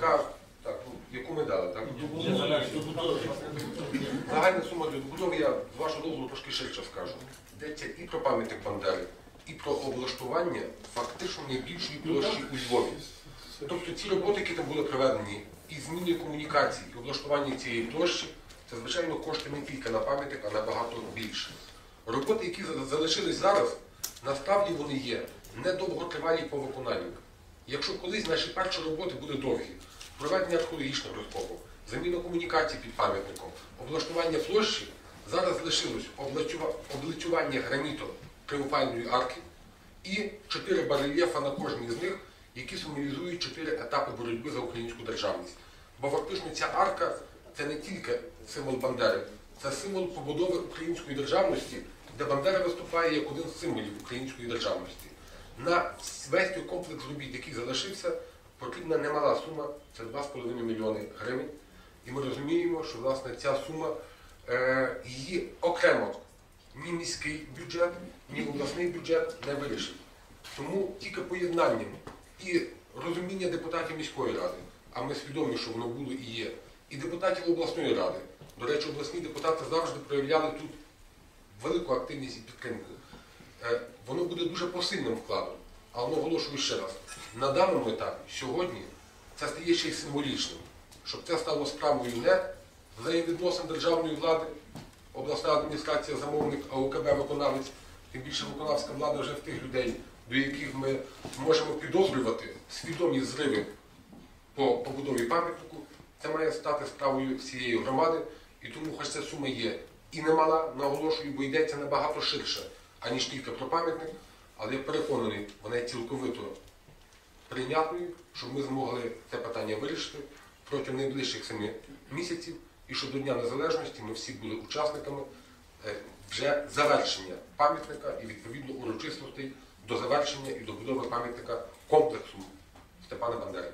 яка, так, ну, яку ми дали. Так? Загальна сума для добудови, я з вашого дозволу трошки ширше скажу. Йдеться і про пам'ятник Бандери, і про облаштування фактично найбільшої площі у Львові. Тобто ці роботи, які там були проведені, і зміни комунікацій, і облаштування цієї площі, це, звичайно, кошти не тільки на пам'ятник, а набагато більше. Роботи, які залишились зараз, насправді вони є недовготривалі по виконанню. Якщо колись наші перші роботи були довгі, проведення археологічних розкопок, заміна комунікацій під пам'ятником, облаштування площі, зараз лишилось облицюва- облицювання граніту тріумфальної арки і чотири барельєфа на кожній з них, які символізують чотири етапи боротьби за українську державність. Бо фактично ця арка це не тільки символ Бандери, це символ побудови української державності, де Бандера виступає як один з символів української державності. На весь той комплекс робіт, який залишився, потрібна немала сума, це 2,5 мільйони гривень. І ми розуміємо, що власне ця сума е, її окремо ні міський бюджет, ні обласний бюджет не вирішить. Тому тільки поєднанням і розуміння депутатів міської ради, а ми свідомі, що воно було і є, і депутатів обласної ради. До речі, обласні депутати завжди проявляли тут велику активність і підтримку. Е, Воно буде дуже посильним вкладом. Але наголошую ще раз, на даному етапі, сьогодні, це стає ще й символічним, щоб це стало справою не взаємовідносин державної влади, обласна адміністрація, замовник, а ОКБ виконавець, тим більше виконавська влада вже в тих людей, до яких ми можемо підозрювати свідомі зриви по побудові пам'ятнику, це має стати справою всієї громади, і тому хоч ця сума є і немала, наголошую, бо йдеться набагато ширше, аніж тільки про пам'ятник, але я переконаний, вона є цілковито прийнятною, щоб ми змогли це питання вирішити протягом найближчих семи місяців, і що до Дня Незалежності ми всі були учасниками е, вже завершення пам'ятника і відповідно урочистостей до завершення і добудови пам'ятника комплексу Степана Бандери.